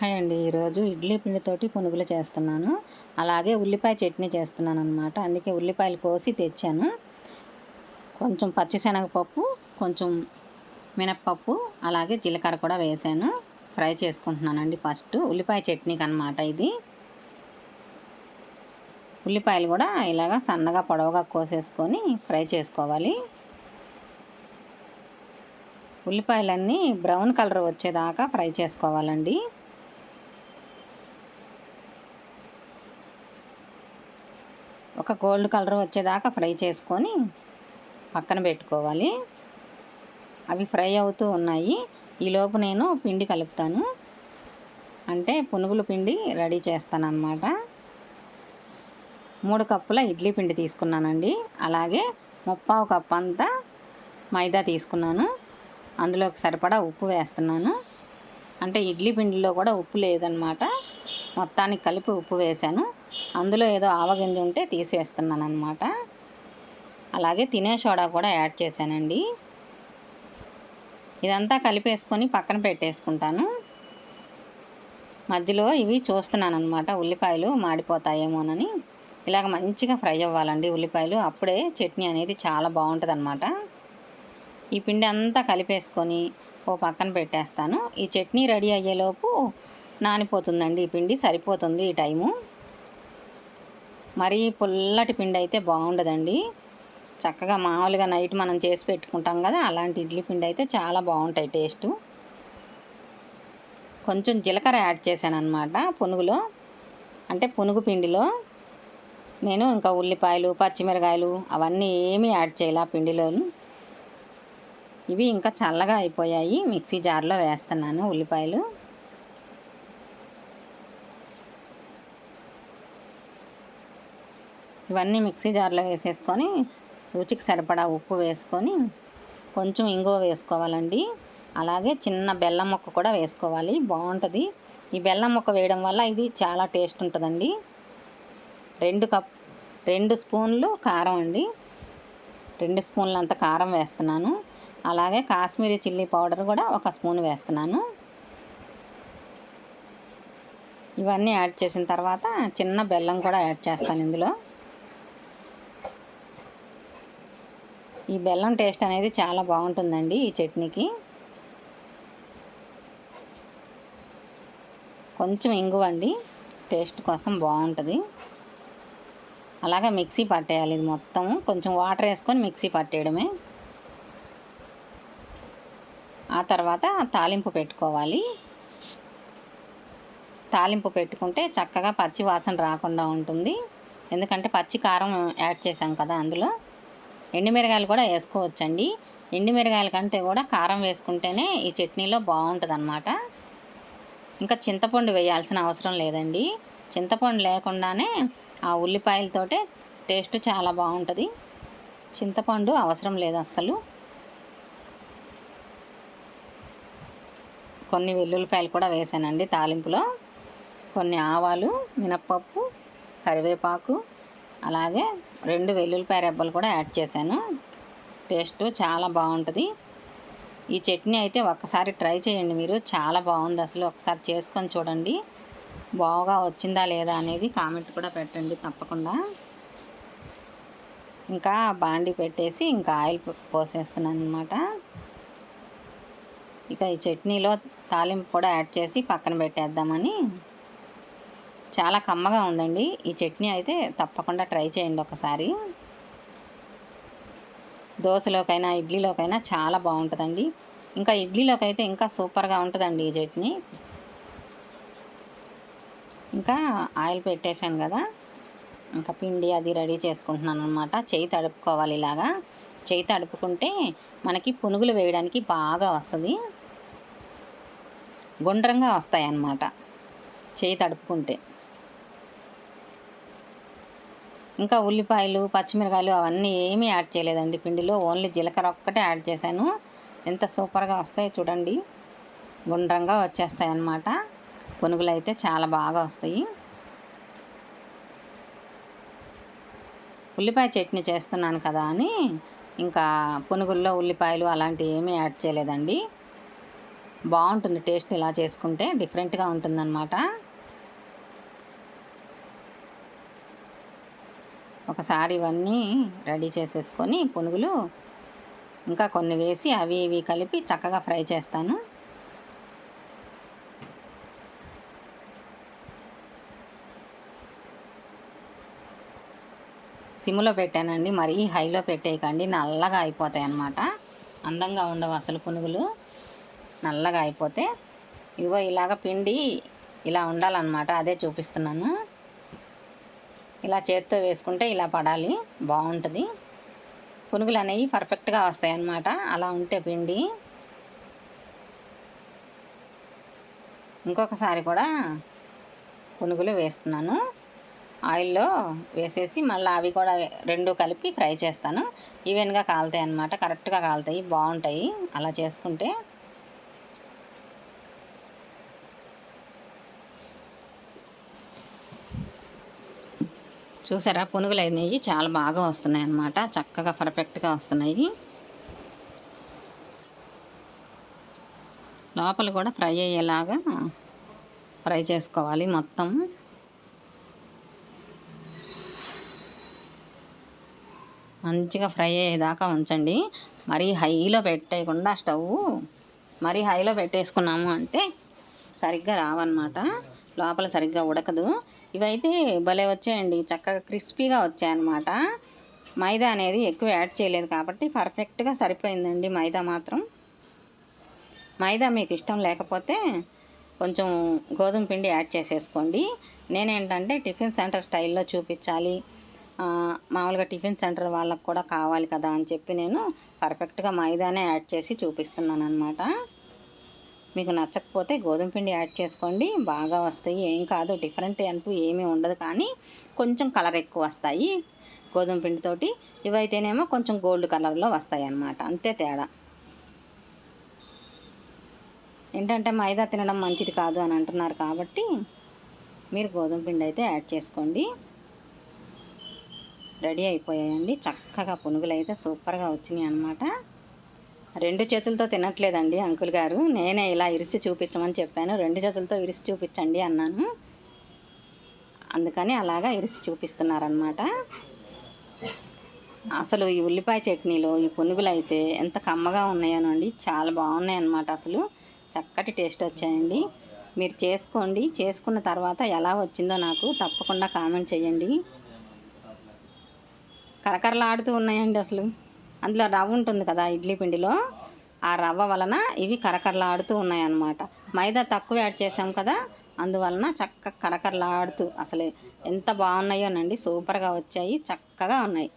Hi అండి ఈరోజు ఇడ్లీ పిండితోటి పునుగులు చేస్తున్నాను. అలాగే ఉల్లిపాయ చట్నీ చేస్తున్నాను అనమాట అందుకే ఉల్లిపాయలు కోసి తెచ్చాను. కొంచెం పచ్చిశనగపప్పు కొంచెం మినప్పప్పు అలాగే జీలకర్ర కూడా వేసాను. ఫ్రై చేసుకుంటున్నానండి ఫస్ట్. ఉల్లిపాయ చట్నీకి అనమాట ఇది. ఉల్లిపాయలు కూడా ఇలాగ సన్నగా పొడవుగా కోసేసుకొని ఫ్రై చేసుకోవాలి. ఉల్లిపాయలన్నీ బ్రౌన్ కలర్ వచ్చేదాకా ఫ్రై చేసుకోవాలండి. ఒక గోల్డ్ కలర్ వచ్చేదాకా ఫ్రై చేసుకొని పక్కన పెట్టుకోవాలి. అవి ఫ్రై అవుతూ ఉన్నాయి. ఈలోపు నేను పిండి కలుపుతాను. అంటే పునుగుల పిండి రెడీ చేస్తాను అన్నమాట మూడు కప్పుల ఇడ్లీ పిండి తీసుకున్నానండి. అలాగే ముప్పావు కప్పు అంతా మైదా తీసుకున్నాను. అందులోకి సరిపడా ఉప్పు వేస్తున్నాను. అంటే ఇడ్లీ పిండిలో కూడా ఉప్పు లేదనమాట మొత్తానికి కలిపి ఉప్పు వేశాను. అందులో ఏదో ఆవగింజ ఉంటే తీసేస్తున్నాను అనమాట అలాగే తినే సోడా కూడా యాడ్ చేశానండి. ఇదంతా కలిపేసుకొని పక్కన పెట్టేసుకుంటాను. మధ్యలో ఇవి చూస్తున్నాను అనమాట ఉల్లిపాయలు మాడిపోతాయేమోనని. ఇలాగ మంచిగా ఫ్రై అవ్వాలండి ఉల్లిపాయలు. అప్పుడే చట్నీ అనేది చాలా బాగుంటుంది అనమాట ఈ పిండి అంతా కలిపేసుకొని ఓ పక్కన పెట్టేస్తాను. ఈ చట్నీ రెడీ అయ్యేలోపు నానిపోతుందండి ఈ పిండి. సరిపోతుంది ఈ టైము. మరీ పుల్లటి పిండి అయితే బాగుండదండి. చక్కగా మామూలుగా నైట్ మనం చేసి పెట్టుకుంటాం కదా అలాంటి ఇడ్లీ పిండి అయితే చాలా బాగుంటాయి టేస్ట్. కొంచెం జీలకర్ర యాడ్ చేశాను అనమాట పునుగులో. అంటే పునుగు పిండిలో నేను ఇంకా ఉల్లిపాయలు పచ్చిమిరకాయలు అవన్నీ ఏమీ యాడ్ చేయాలి ఆ పిండిలోను. ఇవి ఇంకా చల్లగా అయిపోయాయి. మిక్సీ జార్లో వేస్తున్నాను ఉల్లిపాయలు. ఇవన్నీ మిక్సీ జార్లో వేసేసుకొని రుచికి సరిపడా ఉప్పు వేసుకొని కొంచెం ఇంగువ వేసుకోవాలండి. అలాగే చిన్న బెల్లం ముక్క కూడా వేసుకోవాలి. బాగుంటుంది. ఈ బెల్లం ముక్క వేయడం వల్ల ఇది చాలా టేస్ట్ ఉంటుందండి. రెండు కప్ రెండు స్పూన్లు కారం అండి. రెండు స్పూన్లు అంత కారం వేస్తున్నాను. అలాగే కాశ్మీరీ చిల్లీ పౌడర్ కూడా ఒక స్పూన్ వేస్తున్నాను. ఇవన్నీ యాడ్ చేసిన తర్వాత చిన్న బెల్లం కూడా యాడ్ చేస్తాను ఇందులో. ఈ బెల్లం టేస్ట్ అనేది చాలా బాగుంటుందండి ఈ చట్నీకి. కొంచెం ఇంగువండి టేస్ట్ కోసం బాగుంటుంది. అలాగే మిక్సీ పట్టేయాలి ఇది మొత్తం. కొంచెం వాటర్ వేసుకొని మిక్సీ పట్టేయడమే. ఆ తర్వాత తాలింపు పెట్టుకోవాలి. తాలింపు పెట్టుకుంటే చక్కగా పచ్చి వాసన రాకుండా ఉంటుంది. ఎందుకంటే పచ్చి కారం యాడ్ చేసాం కదా అందులో. ఎండుమిరగాయలు కూడా వేసుకోవచ్చండి. ఎండుమిరగాయల కంటే కూడా కారం వేసుకుంటేనే ఈ చట్నీలో బాగుంటుంది అనమాట ఇంకా చింతపండు వేయాల్సిన అవసరం లేదండి. చింతపండు లేకుండానే ఆ ఉల్లిపాయలతోటే టేస్ట్ చాలా బాగుంటుంది. చింతపండు అవసరం లేదు అస్సలు. కొన్ని వెల్లుల్లిపాయలు కూడా వేసానండి తాలింపులో. కొన్ని ఆవాలు మినప్పప్పు కరివేపాకు అలాగే రెండు వెల్లుల్లిపాయ రెబ్బలు కూడా యాడ్ చేశాను. టేస్ట్ చాలా బాగుంటుంది. ఈ చట్నీ అయితే ఒక్కసారి ట్రై చేయండి మీరు. చాలా బాగుంది అసలు. ఒకసారి చేసుకొని చూడండి. బాగా వచ్చిందా లేదా అనేది కామెంట్ కూడా పెట్టండి తప్పకుండా. ఇంకా బాండి పెట్టేసి ఇంకా ఆయిల్ పోసేస్తున్నాను అనమాట ఇక ఈ చట్నీలో తాలింపు కూడా యాడ్ చేసి పక్కన పెట్టేద్దామని. చాలా కమ్మగా ఉందండి. ఈ చట్నీ అయితే తప్పకుండా ట్రై చేయండి ఒకసారి. దోశలోకైనా ఇడ్లీలోకైనా చాలా బాగుంటుందండి. ఇంకా ఇడ్లీలోకి అయితే ఇంకా సూపర్గా ఉంటుందండి ఈ చట్నీ. ఇంకా ఆయిల్ పెట్టేశాను కదా. ఇంకా పిండి అది రెడీ చేసుకుంటున్నాను అనమాట చేయి తడుపుకోవాలి ఇలాగా. చేయి తడుపుకుంటే మనకి పునుగులు వేయడానికి బాగా వస్తుంది. గుండ్రంగా వస్తాయి అన్నమాట చేయి తడుపుకుంటే. ఇంకా ఉల్లిపాయలు పచ్చిమిరకాయలు అవన్నీ ఏమీ యాడ్ చేయలేదండి. పిండిలో ఓన్లీ జీలకర్ర ఒక్కటే యాడ్ చేశాను. ఎంత సూపర్గా వస్తాయో చూడండి. గుండ్రంగా వచ్చేస్తాయి అన్నమాట. పునుగులు అయితే చాలా బాగా వస్తాయి. ఉల్లిపాయ చట్నీ చేస్తున్నాను కదా అని ఇంకా పునుగుల్లో ఉల్లిపాయలు అలాంటివి ఏమీ యాడ్ చేయలేదండి. బాగుంటుంది టేస్ట్ ఇలా చేసుకుంటే డిఫరెంట్గా ఉంటుందన్నమాట. ఒకసారి ఇవన్నీ రెడీ చేసేసుకొని పునుగులు ఇంకా కొన్ని వేసి అవి ఇవి కలిపి చక్కగా ఫ్రై చేస్తాను. సిమ్లో పెట్టానండి మరీ హైలో పెట్టేయకండి నల్లగా అయిపోతాయి అన్నమాట. అందంగా ఉండవు అసలు పునుగులు. నల్లగా అయిపోతే. ఇదిగో ఇలాగ పిండి ఇలా ఉండాలన్నమాట అదే చూపిస్తున్నాను. ఇలా చేత్తో వేసుకుంటే ఇలా పడాలి. బాగుంటుంది. పునుగులు అనేవి పర్ఫెక్ట్గా వస్తాయి అన్నమాట అలా ఉంటే పిండి. ఇంకొకసారి కూడా పునుగులు వేస్తున్నాను. ఆయిల్లో వేసేసి మళ్ళీ అవి కూడా రెండు కలిపి ఫ్రై చేస్తాను. ఈవెన్గా కాలుతాయి అన్నమాట కరెక్ట్గా కాలుతాయి. బాగుంటాయి. అలా చేసుకుంటే చూసారా? పునుగులు అయినాయి చాలా బాగా వస్తున్నాయి అన్నమాట చక్కగా పర్ఫెక్ట్గా వస్తున్నాయి. లోపల కూడా ఫ్రై అయ్యేలాగా ఫ్రై చేసుకోవాలి మొత్తం. మంచిగా ఫ్రై అయ్యేదాకా ఉంచండి. మరీ హైలో పెట్టేయకుండా స్టవ్ మరీ హైలో పెట్టేసుకున్నాము అంటే సరిగ్గా రావన్నమాట. లోపల సరిగ్గా ఉడకదు. ఇవైతే భలే వచ్చాయండి. చక్కగా క్రిస్పీగా వచ్చాయన్నమాట. మైదా అనేది ఎక్కువ యాడ్ చేయలేదు కాబట్టి పర్ఫెక్ట్గా సరిపోయిందండి మైదా మాత్రం. మైదా మీకు ఇష్టం లేకపోతే కొంచెం గోధుమ పిండి యాడ్ చేసేసుకోండి. నేనేంటంటే టిఫిన్ సెంటర్ స్టైల్లో చూపించాలి. మామూలుగా టిఫిన్ సెంటర్ వాళ్ళకు కూడా కావాలి కదా అని చెప్పి నేను పర్ఫెక్ట్గా మైదానే యాడ్ చేసి చూపిస్తున్నాను అనమాట మీకు నచ్చకపోతే గోధుమ పిండి యాడ్ చేసుకోండి. బాగా వస్తాయి. ఏం కాదు డిఫరెంట్ అంటూ ఏమీ ఉండదు కానీ కొంచెం కలర్ ఎక్కువ వస్తాయి గోధుమ పిండితోటి ఇవైతేనేమో కొంచెం గోల్డ్ కలర్లో వస్తాయి అన్నమాట. అంతే తేడా. ఏంటంటే మైదా తినడం మంచిది కాదు అని అంటున్నారు కాబట్టి మీరు గోధుమ పిండి అయితే యాడ్ చేసుకోండి. రెడీ అయిపోయాయండి. చక్కగా పునుగులు అయితే సూపర్గా వచ్చినాయి అనమాట రెండు చేతులతో తినట్లేదండి అంకుల్ గారు. నేనే ఇలా ఇరిసి చూపించమని చెప్పాను. రెండు చేతులతో ఇరిసి చూపించండి అన్నాను. అందుకని అలాగా ఇరిసి చూపిస్తున్నారనమాట అసలు ఈ ఉల్లిపాయ చట్నీలో ఈ పునుగులు అయితే ఎంత కమ్మగా ఉన్నాయోనండి చాలా బాగున్నాయి అన్నమాట అసలు. చక్కటి టేస్ట్ వచ్చాయండి. మీరు చేసుకోండి. చేసుకున్న తర్వాత ఎలా వచ్చిందో నాకు తప్పకుండా కామెంట్ చేయండి. కరకరలాడుతూ ఉన్నాయండి అసలు. అందులో రవ్వ ఉంటుంది కదా ఇడ్లీ పిండిలో ఆ రవ్వ వలన ఇవి కరకరలాడుతూ ఉన్నాయన్నమాట. మైదా తక్కువ యాడ్ చేసాం కదా అందువలన చక్క కరకరలాడుతూ అసలు ఎంత బాగున్నాయోనండి సూపర్గా వచ్చాయి చక్కగా ఉన్నాయి.